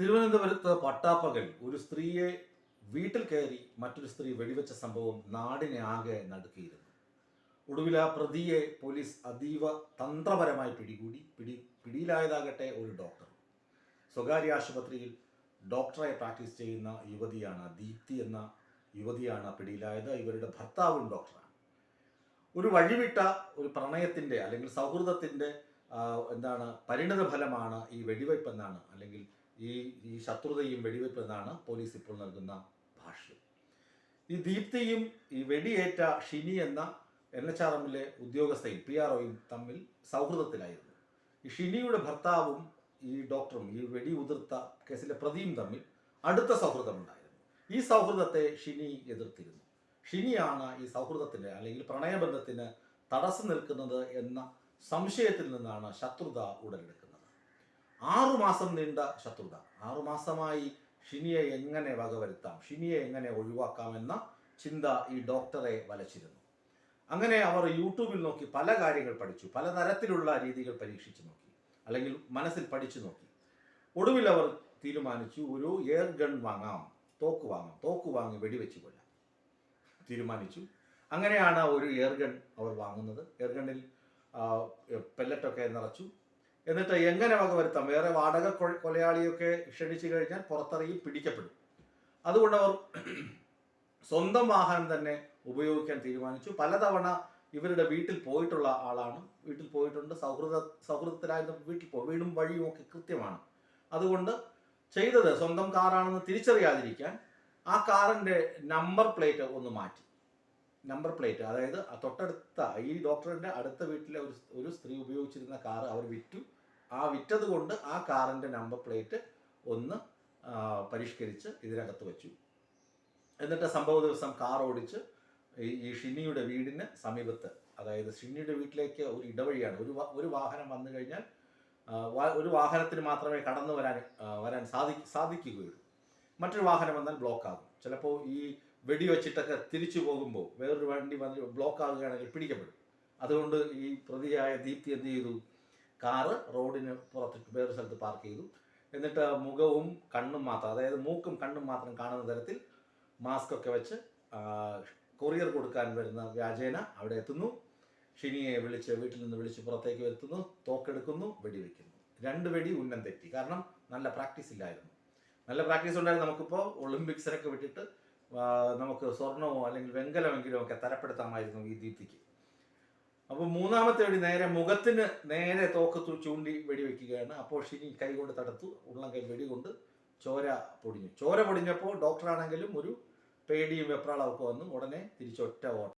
തിരുവനന്തപുരത്ത് പട്ടാപ്പകൽ ഒരു സ്ത്രീയെ വീട്ടിൽ കയറി മറ്റൊരു സ്ത്രീ വെടിവെച്ച സംഭവം നാടിനെ ആകെ നടുക്കിയിരുന്നു. ഒടുവിൽ ആ പ്രതിയെ പോലീസ് അതീവ തന്ത്രപരമായി പിടികൂടി. പിടി പിടിയിലായതാകട്ടെ ഒരു ഡോക്ടർ. സ്വകാര്യ ആശുപത്രിയിൽ ഡോക്ടറെ പ്രാക്ടീസ് ചെയ്യുന്ന യുവതിയാണ് ദീപ്തി എന്ന യുവതിയാണ് പിടിയിലായത്. ഇവരുടെ ഭർത്താവും ഡോക്ടറാണ്. ഒരു വഴിവിട്ട ഒരു പ്രണയത്തിന്റെ അല്ലെങ്കിൽ സൗഹൃദത്തിന്റെ എന്താണ് പരിണിത ഫലമാണ് ഈ വെടിവയ്പ് എന്നാണ് അല്ലെങ്കിൽ ഈ ഈ ശത്രുതയും വെടിവെപ്പ് എന്നാണ് പോലീസ് ഇപ്പോൾ നൽകുന്ന ഭാഷ്യം. ഈ ദീപ്തിയും ഈ വെടിയേറ്റ ഷിനി എന്ന എൻ എച്ച് ആർ എമ്മിലെ ഉദ്യോഗസ്ഥയും പി ആർ ഒയും തമ്മിൽ സൗഹൃദത്തിലായിരുന്നു. ഈ ഷിനിയുടെ ഭർത്താവും ഈ ഡോക്ടറും ഈ വെടി ഉതിർത്ത കേസിലെ പ്രതിയും തമ്മിൽ അടുത്ത സൗഹൃദമുണ്ടായിരുന്നു. ഈ സൗഹൃദത്തെ ഷിനി എതിർത്തിരുന്നു. ഷിനിയാണ് ഈ സൗഹൃദത്തിന് അല്ലെങ്കിൽ പ്രണയബന്ധത്തിന് തടസ്സം നിൽക്കുന്നത് എന്ന സംശയത്തിൽ നിന്നാണ് ശത്രുത ഉടലെടുക്കുന്നത്. ആറുമാസം നീണ്ട ശത്രുത. ആറുമാസമായി ഷിനിയെ എങ്ങനെ വകവരുത്താം? ഷിനിയെ എങ്ങനെ ഒഴിവാക്കാമെന്ന ചിന്ത ഈ ഡോക്ടറെ വലച്ചിരുന്നു. അങ്ങനെ അവർ യൂട്യൂബിൽ നോക്കി പല കാര്യങ്ങൾ പഠിച്ചു പലതരത്തിലുള്ള രീതികൾ പരീക്ഷിച്ചു നോക്കി അല്ലെങ്കിൽ മനസ്സിൽ പഠിച്ചു നോക്കി. ഒടുവിൽ അവർ തീരുമാനിച്ചു ഒരു എയർ ഗൺ വാങ്ങാം തോക്ക് വാങ്ങാം തോക്ക് വാങ്ങി വെടിവെച്ച് കൊല്ലാം. തീരുമാനിച്ചു. അങ്ങനെയാണ് ഒരു എയർ ഗൺ അവർ വാങ്ങുന്നത്. എയർ ഗണ്ണിൽ പെല്ലറ്റൊക്കെ നിറച്ചു. എന്നിട്ട് എങ്ങനെ വകവരുത്താം വേറെ വാടക കൊലയാളിയൊക്കെ ക്ഷണിച്ചു കഴിഞ്ഞാൽ പുറത്തിറങ്ങി പിടിക്കപ്പെടും. അതുകൊണ്ട് അവർ സ്വന്തം വാഹനം തന്നെ ഉപയോഗിക്കാൻ തീരുമാനിച്ചു. പലതവണ ഇവരുടെ വീട്ടിൽ പോയിട്ടുള്ള ആളാണ്. വീട്ടിൽ പോയിട്ടുണ്ട്. സൗഹൃദ സൗഹൃദത്തിലായിരുന്നു വീട്ടിൽ പോകും വീടും വഴിയും ഒക്കെ കൃത്യമാണ്. അതുകൊണ്ട് ചെയ്തത് സ്വന്തം കാറാണെന്ന് തിരിച്ചറിയാതിരിക്കാൻ ആ കാറിന്റെ നമ്പർ പ്ലേറ്റ് ഒന്ന് മാറ്റി. നമ്പർ പ്ലേറ്റ് അതായത് തൊട്ടടുത്ത ഈ ഡോക്ടറിന്റെ അടുത്ത വീട്ടിലെ ഒരു ഒരു സ്ത്രീ ഉപയോഗിച്ചിരുന്ന കാർ അവർ വിറ്റു. ആ വിറ്റത് കൊണ്ട് ആ കാറിന്റെ നമ്പർ പ്ലേറ്റ് ഒന്ന് പരിഷ്കരിച്ച് ഇതിനകത്ത് വെച്ചു. എന്നിട്ട് സംഭവ ദിവസം കാർ ഓടിച്ച് ഈ- ഷിന്നിയുടെ വീടിന് സമീപത്ത് അതായത് ഷിന്നിയുടെ വീട്ടിലേക്ക് ഒരു ഇടവഴിയാണ്. ഒരു ഒരു വാഹനം വന്നു കഴിഞ്ഞാൽ ഒരു വാഹനത്തിന് മാത്രമേ കടന്നു വരാൻ വരാൻ സാധി സാധിക്കുകയുള്ളൂ. മറ്റൊരു വാഹനം വന്നാൽ ബ്ലോക്ക് ആകും. ചിലപ്പോൾ ഈ വെടി വെച്ചിട്ടൊക്കെ തിരിച്ചു പോകുമ്പോൾ വേറൊരു വണ്ടി വന്ന് ബ്ലോക്ക് ആകുകയാണെങ്കിൽ പിടിക്കപ്പെടും. അതുകൊണ്ട് ഈ പ്രതിയായ ദീപ്തി എന്ത് ചെയ്തു? കാറ് റോഡിന് പുറത്ത് വേറൊരു സ്ഥലത്ത് പാർക്ക് ചെയ്തു. എന്നിട്ട് മുഖവും കണ്ണും മാത്രം അതായത് മൂക്കും കണ്ണും മാത്രം കാണുന്ന തരത്തിൽ മാസ്ക് ഒക്കെ വെച്ച് കൊറിയർ കൊടുക്കാൻ വരുന്ന വ്യാജേന അവിടെ എത്തുന്നു. ഷിനിയെ വിളിച്ച് വീട്ടിൽ നിന്ന് വിളിച്ച് പുറത്തേക്ക് വരുത്തുന്നു തോക്കെടുക്കുന്നു വെടിവെക്കുന്നു. രണ്ട് വെടി ഉന്നം തെറ്റി. കാരണം നല്ല പ്രാക്ടീസ് ഇല്ലായിരുന്നു. നല്ല പ്രാക്ടീസ് ഉണ്ടായിരുന്നു നമുക്കിപ്പോൾ ഒളിമ്പിക്സിനൊക്കെ വിട്ടിട്ട് നമുക്ക് സ്വർണമോ അല്ലെങ്കിൽ വെങ്കലമെങ്കിലും ഒക്കെ തരപ്പെടുത്താമായിരുന്നു ഈ ദീപ്തിക്ക്. അപ്പോൾ മൂന്നാമത്തെ വെടി നേരെ മുഖത്തിന് നേരെ തോക്ക് ചൂണ്ടി വെടിവെക്കുകയാണ്. അപ്പോൾ ഷിനി കൈകൊണ്ട് തടുത്തു. ഉള്ളം കൈ വെടികൊണ്ട് ചോര പൊടിഞ്ഞു. ചോര പൊടിഞ്ഞപ്പോൾ ഡോക്ടറാണെങ്കിലും ഒരു പേടിയും വെപ്രാളമൊക്കെ വന്നു. ഉടനെ തിരിച്ചൊറ്റ ഓട്ടം.